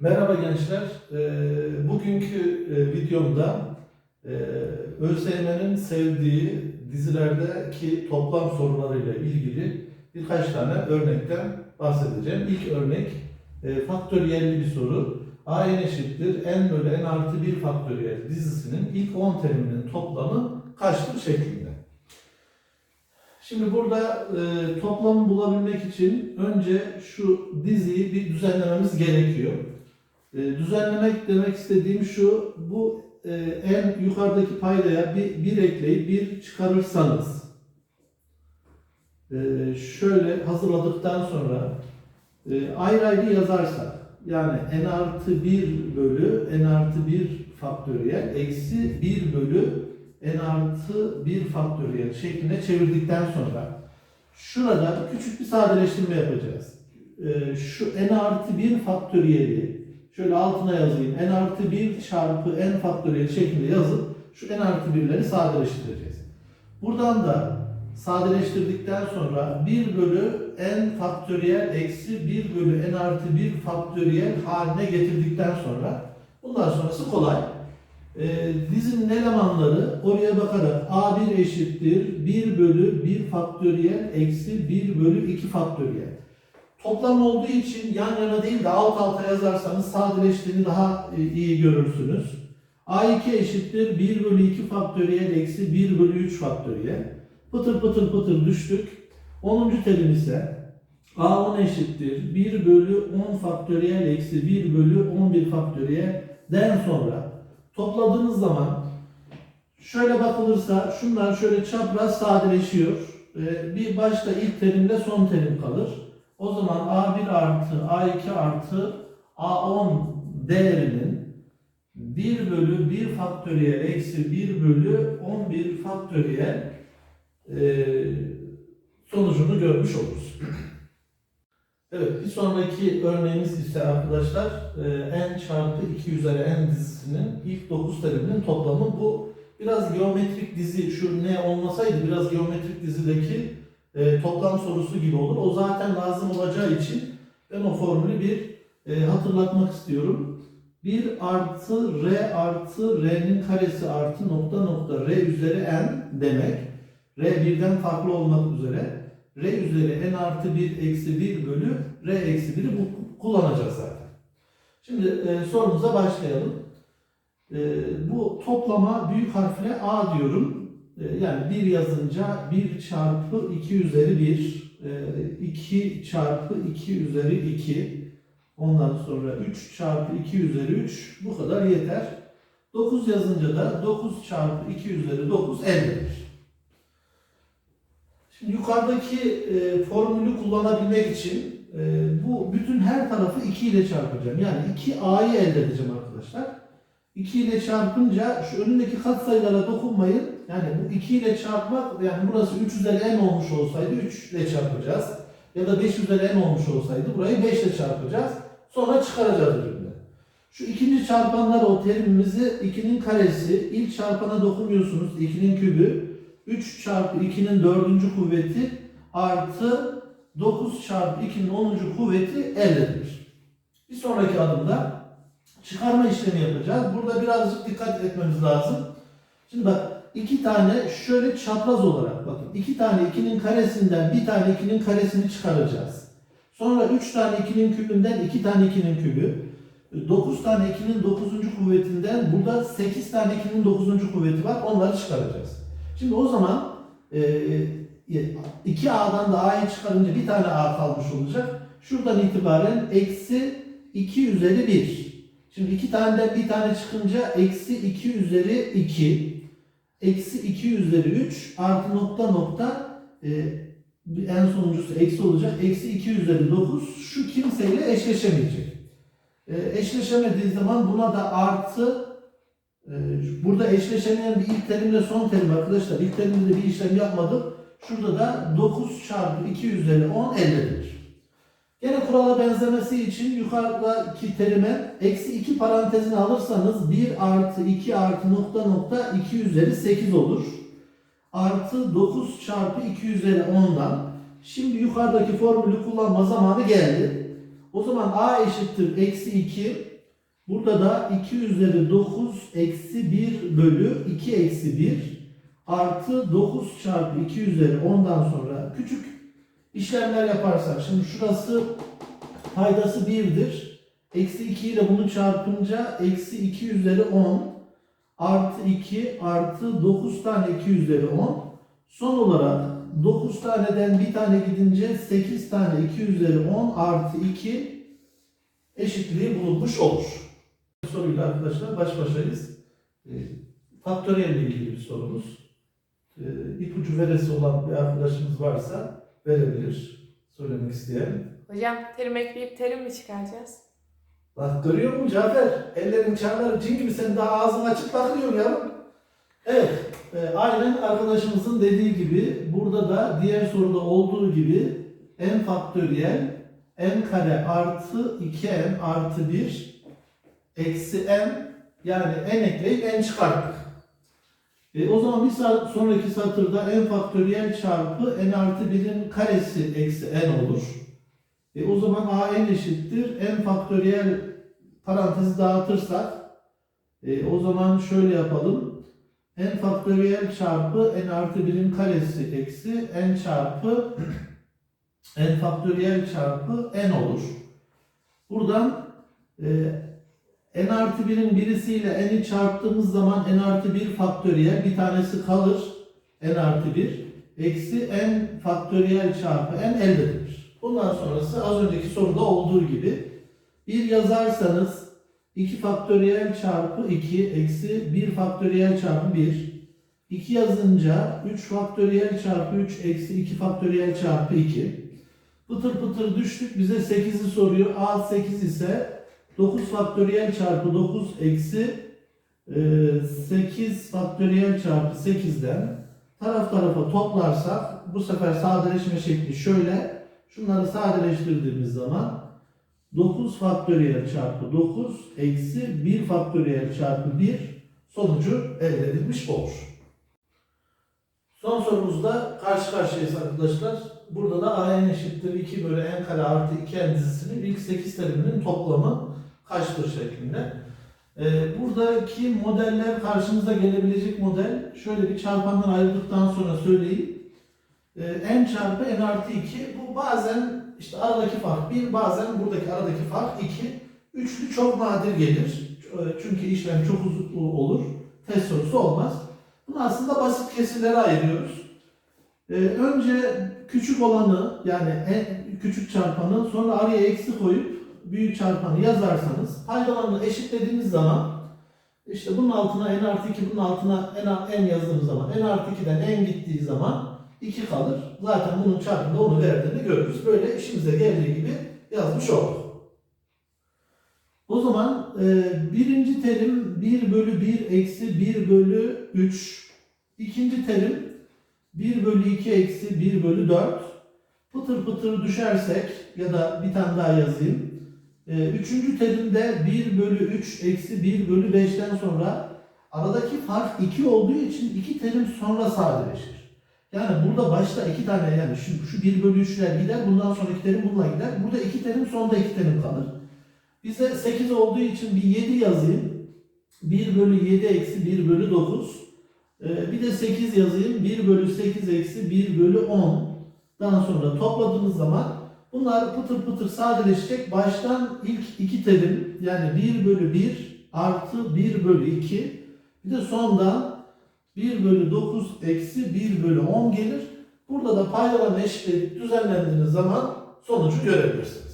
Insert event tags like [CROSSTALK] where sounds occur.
Merhaba gençler. Ee, Bugünkü e, videomda e, sevdiği dizilerdeki toplam sorularıyla ilgili birkaç tane örnekten bahsedeceğim. İlk örnek e, faktöriyelli bir soru. A n eşittir n bölü n artı 1 faktöriyel dizisinin ilk 10 teriminin toplamı kaçtır şeklinde. Şimdi burada e, toplamı bulabilmek için önce şu diziyi bir düzenlememiz gerekiyor. E, düzenlemek demek istediğim şu, bu e, en yukarıdaki paydaya bir, bir ekleyip bir çıkarırsanız, e, şöyle hazırladıktan sonra e, ayrı ayrı yazarsak, yani n artı 1 bölü n artı 1 faktöriyel eksi 1 bölü n artı 1 faktöriyel şeklinde çevirdikten sonra şurada küçük bir sadeleştirme yapacağız. Şu n artı 1 faktöriyeli Şöyle altına yazayım. n artı 1 çarpı n faktöriyel şeklinde yazıp şu n artı 1'leri sadeleştireceğiz. Buradan da sadeleştirdikten sonra 1 bölü n faktöriyel eksi 1 bölü n artı 1 faktöriyel haline getirdikten sonra bundan sonrası kolay. Ee, dizinin elemanları oraya bakarak a1 eşittir 1 bölü 1 faktöriyel eksi 1 bölü 2 faktöriyel. Toplam olduğu için yan yana değil de alt alta yazarsanız sadeleştiğini daha e, iyi görürsünüz. A2 eşittir 1 bölü 2 faktöriyel eksi 1 bölü 3 faktöriyel. Pıtır pıtır pıtır düştük. 10. terim ise A10 eşittir 1 bölü 10 faktöriyel eksi 1 bölü 11 faktöriyel den sonra topladığınız zaman şöyle bakılırsa şunlar şöyle çapraz sadeleşiyor. Ee, Bir başta ilk terimde son terim kalır. O zaman A1 artı A2 artı A10 değerinin 1 bölü 1 faktöriyel eksi 1 bölü 11 faktöriyel e, sonucunu görmüş oluruz. [CLEARS THROAT] Evet, bir sonraki örneğimiz ise arkadaşlar e, n çarpı 2 üzeri n dizisinin ilk 9 teriminin toplamı. Bu biraz geometrik dizi, şu ne olmasaydı biraz geometrik dizideki e, toplam sorusu gibi olur. O zaten lazım olacağı için ben o formülü bir e, hatırlatmak istiyorum. 1 artı r artı r'nin karesi artı nokta nokta r üzeri n demek. r birden farklı olmak üzere. r üzeri n artı 1 eksi 1 bölü r eksi 1'i bu kullanacağız zaten. Şimdi e, sorumuza başlayalım. E, bu toplama büyük harfle a diyorum. E, yani 1 yazınca 1 çarpı 2 üzeri 1, 2 çarpı 2 üzeri 2, ondan sonra 3 çarpı 2 üzeri 3 bu kadar yeter. 9 yazınca da 9 çarpı 2 üzeri 9 ellidir. Şimdi yukarıdaki e, formülü kullanabilmek için e, bu bütün her tarafı 2 ile çarpacağım. Yani 2a'yı elde edeceğim arkadaşlar. 2 ile çarpınca şu önündeki katsayılara dokunmayın. Yani bu 2 ile çarpmak yani burası 3 üzeri n olmuş olsaydı 3 ile çarpacağız. Ya da 5 üzeri n olmuş olsaydı burayı 5 ile çarpacağız. Sonra çıkaracağız ürünü. Şu ikinci çarpanlar o terimimizi 2'nin karesi. ilk çarpana dokunmuyorsunuz. 2'nin kübü. 3 çarpı 2'nin dördüncü kuvveti artı 9 çarpı 2'nin 10. kuvveti elledir. Bir sonraki adımda çıkarma işlemi yapacağız. Burada birazcık dikkat etmemiz lazım. Şimdi bak iki tane şöyle çapraz olarak bakın. iki tane 2'nin karesinden bir tane 2'nin karesini çıkaracağız. Sonra 3 tane 2'nin kübünden 2 tane 2'nin kübü. 9 tane 2'nin 9. kuvvetinden burada 8 tane 2'nin 9. kuvveti var. Onları çıkaracağız. Şimdi o zaman e, 2A'dan da A'yı çıkarınca bir tane A kalmış olacak. Şuradan itibaren eksi 2 üzeri 1. Şimdi iki taneden bir tane çıkınca eksi 2 üzeri 2. Eksi 2 üzeri 3 artı nokta nokta e, en sonuncusu eksi olacak. Eksi 2 üzeri 9 şu kimseyle eşleşemeyecek. E, eşleşemediği zaman buna da artı e, burada eşleşemeyen bir ilk terimle son terim arkadaşlar. İlk terimde bir işlem yapmadık. Şurada da 9 çarpı 2 üzeri 10 50'dir. Gene kurala benzemesi için yukarıdaki terime eksi 2 parantezini alırsanız 1 artı 2 artı nokta nokta 2 üzeri 8 olur. Artı 9 çarpı 2 üzeri 10'dan. Şimdi yukarıdaki formülü kullanma zamanı geldi. O zaman a eşittir eksi 2. Burada da 2 üzeri 9 eksi 1 bölü 2 eksi 1 artı 9 çarpı 2 üzeri 10'dan sonra küçük işlemler yaparsak. Şimdi şurası paydası 1'dir. Eksi 2 ile bunu çarpınca eksi 2 üzeri 10 artı 2 artı 9 tane 2 üzeri 10. Son olarak 9 taneden bir tane gidince 8 tane 2 üzeri 10 artı 2 eşitliği bulunmuş olur. Bu soruyla arkadaşlar baş başayız. E, Faktöriyel ile ilgili bir sorumuz. E, ipucu veresi olan bir arkadaşımız varsa verebilir. Söylemek isteyen. Hocam terim ekleyip terim mi çıkaracağız? Bak görüyor musun Cafer? Ellerin çarları cin gibi sen daha ağzın açık bakıyorsun ya. Evet. e, aynen arkadaşımızın dediği gibi burada da diğer soruda olduğu gibi n faktöriyel n kare artı 2n artı 1 eksi n yani n ekleyip n çıkarttık. E, o zaman bir saat sonraki satırda n faktöriyel çarpı n artı 1'in karesi eksi n olur. E, o zaman a n eşittir n faktöriyel parantezi dağıtırsak e, o zaman şöyle yapalım. n faktöriyel çarpı n artı 1'in karesi eksi n çarpı n faktöriyel çarpı n olur. Buradan e, n artı 1'in birisiyle n'i çarptığımız zaman n artı 1 faktöriyel bir tanesi kalır. n artı 1 eksi n faktöriyel çarpı n elde edilir. Bundan sonrası az önceki soruda olduğu gibi bir yazarsanız 2 faktöriyel çarpı 2 eksi 1 faktöriyel çarpı 1 2 yazınca 3 faktöriyel çarpı 3 eksi 2 faktöriyel çarpı 2 Pıtır pıtır düştük bize 8'i soruyor. A 8 ise 9 faktöriyel çarpı 9 eksi e, 8 faktöriyel çarpı 8'den taraf tarafa toplarsak bu sefer sadeleşme şekli şöyle. Şunları sadeleştirdiğimiz zaman 9 faktöriyel çarpı 9 eksi 1 faktöriyel çarpı 1 sonucu elde edilmiş olur. Son sorumuzda karşı karşıyayız arkadaşlar. Burada da a n eşittir 2 bölü n kare artı 2n dizisinin ilk 8 teriminin toplamı kaçtır şeklinde. Ee, buradaki modeller karşımıza gelebilecek model şöyle bir çarpandan ayrıldıktan sonra söyleyeyim. Ee, n çarpı n artı 2 bu bazen işte aradaki fark 1 bazen buradaki aradaki fark 2. Üçlü çok nadir gelir. Ee, Çünkü işlem çok uzun olur. Test sorusu olmaz. Bunu aslında basit kesirlere ayırıyoruz. Önce küçük olanı yani en küçük çarpanı sonra araya eksi koyup büyük çarpanı yazarsanız paydalarını eşitlediğiniz zaman işte bunun altına n artı 2 bunun altına n, n yazdığımız zaman n artı 2'den n gittiği zaman 2 kalır. Zaten bunun çarpımında onu verdiğini görürüz. Böyle işimize geldiği gibi yazmış olduk. O zaman e, birinci terim 1 bölü 1 eksi 1 bölü 3. İkinci terim 1 bölü 2 eksi 1 bölü 4. Pıtır pıtır düşersek ya da bir tane daha yazayım. E, üçüncü terimde 1 bölü 3 eksi 1 bölü 5'ten sonra aradaki fark 2 olduğu için iki terim sonra sadeleşir. Yani burada başta iki tane yani şu, şu 1 bölü 3'ler gider bundan sonraki terim bununla gider. Burada iki terim sonda iki terim kalır. Bize 8 olduğu için bir 7 yazayım. 1 bölü 7 eksi 1 bölü 9. Ee, bir de 8 yazayım. 1 bölü 8 eksi 1 bölü 10. Daha sonra topladığımız zaman bunlar pıtır pıtır sadeleşecek. Baştan ilk iki terim yani 1 bölü 1 artı 1 bölü 2. Bir de sondan 1 bölü 9 eksi 1 bölü 10 gelir. Burada da paydalarını eşitleyip düzenlendiğiniz zaman sonucu görebilirsiniz.